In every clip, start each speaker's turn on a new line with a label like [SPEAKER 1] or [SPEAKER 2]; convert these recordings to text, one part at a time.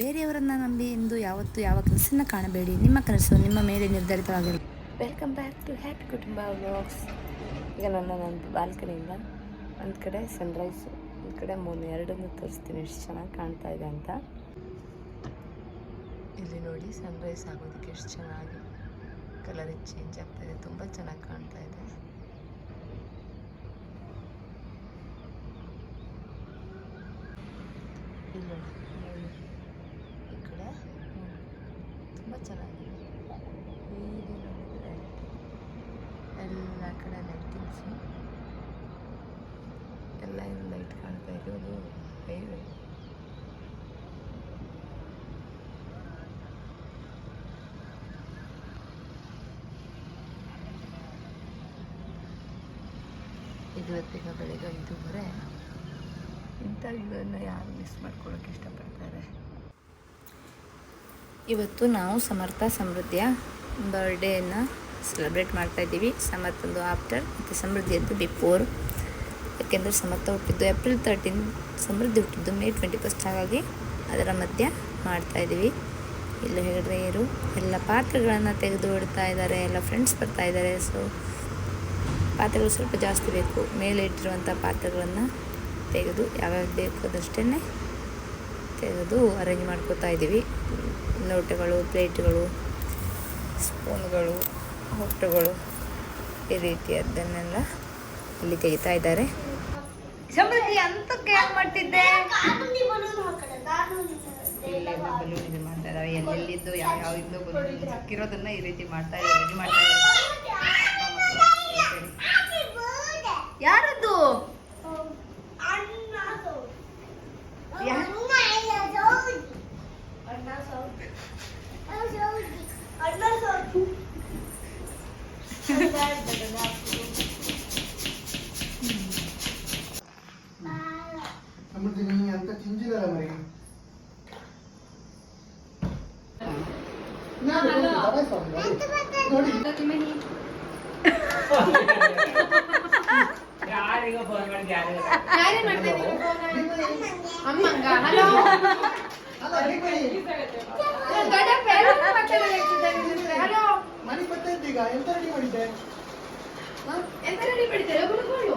[SPEAKER 1] ಬೇರೆಯವರನ್ನು ನಂಬಿ ಎಂದು ಯಾವತ್ತು ಯಾವ ಕನಸನ್ನು ಕಾಣಬೇಡಿ. ನಿಮ್ಮ ಕನಸು ನಿಮ್ಮ ಮೇಲೆ ನಿರ್ಧರಿತವಾಗಿರಲಿ. Welcome back to happy Kutumba vlogs ಈಗ ನನ್ನ ನನ್ನ ಬಾಲ್ಕನಿಯಿಂದ ಒಂದು ಕಡೆ ಸನ್ರೈಸು ಒಂದು ಕಡೆ ಮೂರು ಎರಡನ್ನು ತೋರಿಸ್ತೀನಿ ಎಷ್ಟು ಚೆನ್ನಾಗಿ ಕಾಣ್ತಾ ಇದೆ ಅಂತ. ಇಲ್ಲಿ ನೋಡಿ ಸನ್ರೈಸ್ ಆಗೋದಕ್ಕೆ ಎಷ್ಟು ಚೆನ್ನಾಗಿ ಕಲರ್ ಚೇಂಜ್ ಆಗ್ತಾ ಇದೆ, ತುಂಬ ಚೆನ್ನಾಗಿ ಕಾಣ್ತಾ ಇದೆ. ಇಲ್ಲಿ ನೋಡಿ ನೋಡಿ. ಈ ಕಡೆ ತುಂಬ ಚೆನ್ನಾಗಿದೆ ಹೀಗೆ ನೋಡಿದರೆ ಎಲ್ಲ ಕಡೆ ಲೈಟಿಂಗ್ಸು ಎಲ್ಲ ಏನು ಲೈಟ್ ಕಾಣ್ತಾ ಇರೋದು ಹೈವೇ ಇವತ್ತಿನ ಬೆಳಿಗ್ಗೆ ಐದೂವರೆ ಇಂಥ ಇದನ್ನು ಯಾರು ಮಿಸ್ ಮಾಡ್ಕೊಳ್ಳೋಕೆ ಇಷ್ಟಪಡ್ತಾರೆ ಇವತ್ತು ನಾವು ಸಮರ್ಥ ಸಮೃದ್ಧಿಯ ಬರ್ಡೇನ ಸೆಲೆಬ್ರೇಟ್ ಮಾಡ್ತಾ ಇದ್ದೀವಿ. ಸಮರ್ಥದ್ದು ಆಫ್ಟರ್ ಮತ್ತು ಸಮೃದ್ಧಿಯದ್ದು ಬಿಫೋರ್ ಯಾಕೆಂದರೆ ಸಮರ್ಥ ಹುಟ್ಟಿದ್ದು ಏಪ್ರಿಲ್ ತರ್ಟೀನ್ ಸಮೃದ್ಧಿ ಹುಟ್ಟಿದ್ದು ಮೇ ಟ್ವೆಂಟಿ ಫಸ್ಟ್ ಹಾಗಾಗಿ ಅದರ ಮಧ್ಯ ಮಾಡ್ತಾ ಇದ್ದೀವಿ. ಇಲ್ಲ ಇರು ಎಲ್ಲ ಪಾತ್ರೆಗಳನ್ನು ತೆಗೆದು ಇಡ್ತಾ ಇದ್ದಾರೆ, ಎಲ್ಲ ಫ್ರೆಂಡ್ಸ್ ಬರ್ತಾ ಇದ್ದಾರೆ ಸೊ ಪಾತ್ರೆಗಳು ಸ್ವಲ್ಪ ಜಾಸ್ತಿ ಬೇಕು. ಮೇಲೆ ಇಟ್ಟಿರುವಂಥ ಪಾತ್ರೆಗಳನ್ನು ತೆಗೆದು ಯಾವ್ಯಾವ ಬೇಕು ಅದಷ್ಟೇ ತೆಗೆದು ಅರೇಂಜ್ ಮಾಡ್ಕೋತಾ ಇದ್ದೀವಿ. ಲೋಟಗಳು ಪ್ಲೇಟ್ಗಳು ಸ್ಪೂನ್ಗಳು ಹೊಟ್ಟುಗಳು ಈ ರೀತಿಯದ್ದನ್ನೆಲ್ಲ ಇಲ್ಲಿ ತೆಗಿತಾ ಇದ್ದಾರೆ. ಸಮೃದ್ಧಿ ಅಂತ ಏನು ಮಾಡ್ತಿದ್ದೆ? ಬಲೂನ್ ಇದು ಮಾಡ್ತಾ ಇದ್ದಾರೆ ಎಲ್ಲೆಲ್ಲಿದ್ದು ಯಾವ ಯಾವ ಇದ್ದು ಸಿಕ್ಕಿರೋದನ್ನ ಈ ರೀತಿ ಮಾಡ್ತಾ ಇದ್ದಾರೆ ರೆಡಿ ಮಾಡ್ತಾ ಇದ್ದಾರೆ ಯಾರದ್ದು
[SPEAKER 2] ಸಮೃದ್ಧಿ ನಿಮಗೆ ಅಂತ ಚಿಂಜಿದಲ್ಲ ಮರಿ ನೋಡಿ
[SPEAKER 3] ಅಮ್ಮಂಗ ಹಲೋ
[SPEAKER 2] ಅಲ್ಲ ಹೇಗೆ
[SPEAKER 3] ಹಲೋ
[SPEAKER 2] ಮನೆ ಬರ್ತಾ ಇದ್ದೀಗ ಎಂತ ರೆಡಿ ಮಾಡಿದ್ದೆ
[SPEAKER 3] ಎಂತ ರೆಡಿ ಬಿಡ್ತೀರಾ ಗುಳುಗುಳು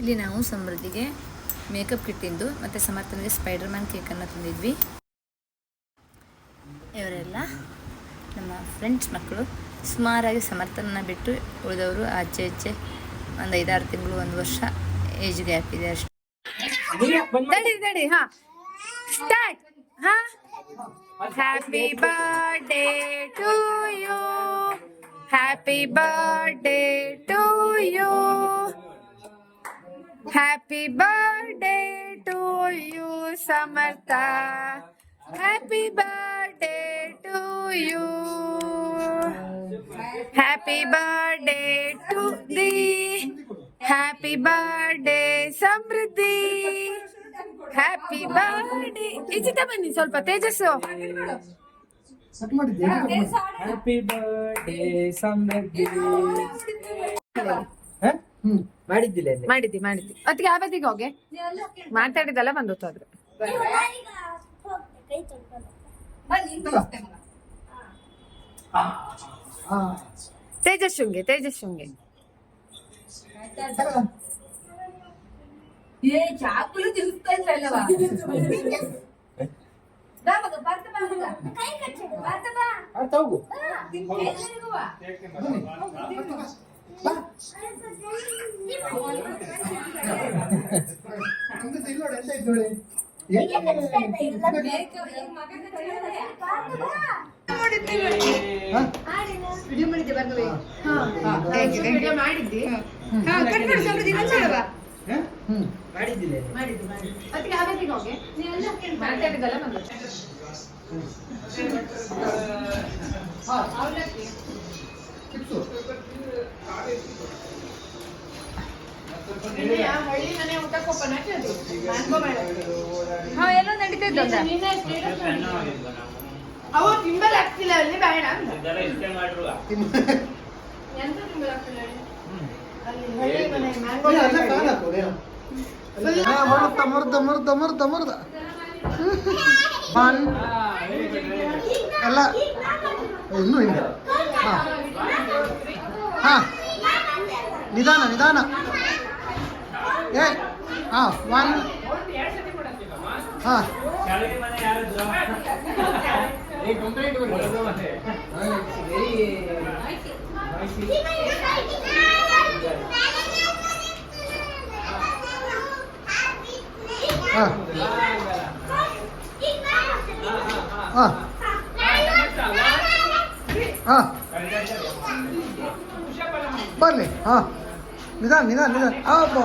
[SPEAKER 1] ಇಲ್ಲಿ ನಾವು ಸಮೃದ್ಧಿಗೆ ಮೇಕಪ್ ಕಿಟ್ಟಿಂದು ಮತ್ತು ಸಮರ್ಥನಿಗೆ ಸ್ಪೈಡರ್ ಮ್ಯಾನ್ ಕೇಕನ್ನು ತಂದಿದ್ವಿ. ಇವರೆಲ್ಲ ನಮ್ಮ ಫ್ರೆಂಡ್ಸ್ ಮಕ್ಕಳು ಸುಮಾರಾಗಿ ಸಮರ್ಥನನ್ನ ಬಿಟ್ಟು ಉಳಿದವರು ಆಚೆ ಈಚೆ ಒಂದು ಐದಾರು ತಿಂಗಳು, ಒಂದು ವರ್ಷ ಏಜ್ ಗ್ಯಾಪ್ ಇದೆ ಅಷ್ಟೇ. ಸ್ಟಾರ್ಟ್ ಹಾ. Happy birthday to you happy birthday to you happy birthday to you Samarth happy birthday to you happy birthday to the happy birthday Samruddhi happy birthday ಇಜಿತ ಬನ್ನಿ ಸ್ವಲ್ಪ ತೇಜಸ್ಸು.
[SPEAKER 2] ಕಟ್ ಮಾಡಿದ್ದೆ
[SPEAKER 4] ಹ್ಯಾಪಿ ಬರ್ಡೇ ಸಮೃದ್ಧಿ
[SPEAKER 2] ಹ್ಮ್.
[SPEAKER 4] ಮಾಡಿದ್ದಿಲ್ಲ ಇಲ್ಲಿ
[SPEAKER 3] ಮಾಡಿದ್ದಿ ಮಾಡಿದ್ದಿ. ಅದಕ್ಕೆ ಯಾವತ್ತಿಗೆ ಹೋಗೆ. ಮಾತಾಡಿದಲ್ಲ ಬಂದೋತು ಆದ್ರೆ.
[SPEAKER 2] ಹಾ
[SPEAKER 3] ತೇಜಸ್ಸುಂಗೆ ತೇಜಸ್ಸುಂಗೆ
[SPEAKER 2] ಆಯ್ತು ಹೋಗು. ಅಂತ ತಿನ್ನೋಡು ಎಂತ
[SPEAKER 3] ಮಾಡಿದ್ದೆ ಬಂದ್ವಿ ವಿಡಿಯೋ ಮಾಡಿದ್ದಿ ಹಾ ಕಟ್ ಮಾಡಿ ಸಮೃದ್ಧಿ ಇನ್ನೊಂದ್ಸಲ ಬಾ
[SPEAKER 2] ಹ್ಮ್
[SPEAKER 4] ಮಾಡಿದ್ದಿಲ್ಲ
[SPEAKER 3] ಅದಕ್ಕೆ ಯಾವ ಬದಿಗೆ ಹೋಗಿ ಮಾತಾಡಿದಲ್ಲ ಬಂದು
[SPEAKER 2] ಚಿಪ್ಸು
[SPEAKER 3] ಹಳ್ಳಿ ಮನೆ ಊಟಕ್ಕೆ ಓಪನ್ ಹಾಕಿದ್ದು ಮ್ಯಾಂಗೋ ಬೇಡ ಹಾ ಎಲ್ಲ ನಡೀತಾ ಅವ ತಿಂಬಲ್ ಆಗ್ತಿಲ್ಲ ಅಲ್ಲಿ ಬೇಡ ಎಂತ ತಿಂಬಲ್ ಆಗ್ತಿಲ್ಲ
[SPEAKER 2] ಮರ್ದ ಮರ್ದ ಮರ್ದ ಮರ್ದ ಮರ್ದ. ಎಲ್ಲ. ಇನ್ನೂ ಹಿಂಗೆ ಹಾ. ಹಾ. ನಿಧಾನ ನಿಧಾನ. ಏ ಹಾ ಒನ್ ಹಾ ಹಾ ಹಾ ಹಾ ಬರಲಿ ಹಾ ನಿಧಾನ ನಿಧಾನ ನಿಧಾನ. ಅಬ್ಬಾ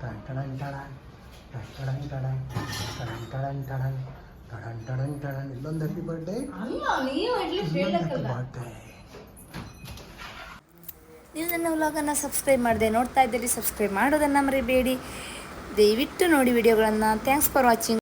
[SPEAKER 2] ಮತ್ತು ಚಾಲು ಟನ್ ಟಟ ton happy birthday happy birthday celebration video ಇಲ್ಲೊಂದು ಹ್ಯಾಪಿ ಬರ್ಡೇ ಬರ್ಡೇ
[SPEAKER 1] ನೀವು ನನ್ನ ವ್ಲಾಗನ್ನು ಸಬ್ಸ್ಕ್ರೈಬ್ ಮಾಡಿದೆ ನೋಡ್ತಾ ಇದ್ದೀರಿ ಸಬ್ಸ್ಕ್ರೈಬ್ ಮಾಡೋದನ್ನು ಮರಿಬೇಡಿ. ದಯವಿಟ್ಟು ನೋಡಿ ವಿಡಿಯೋಗಳನ್ನು ಥ್ಯಾಂಕ್ಸ್ ಫಾರ್ ವಾಚಿಂಗ್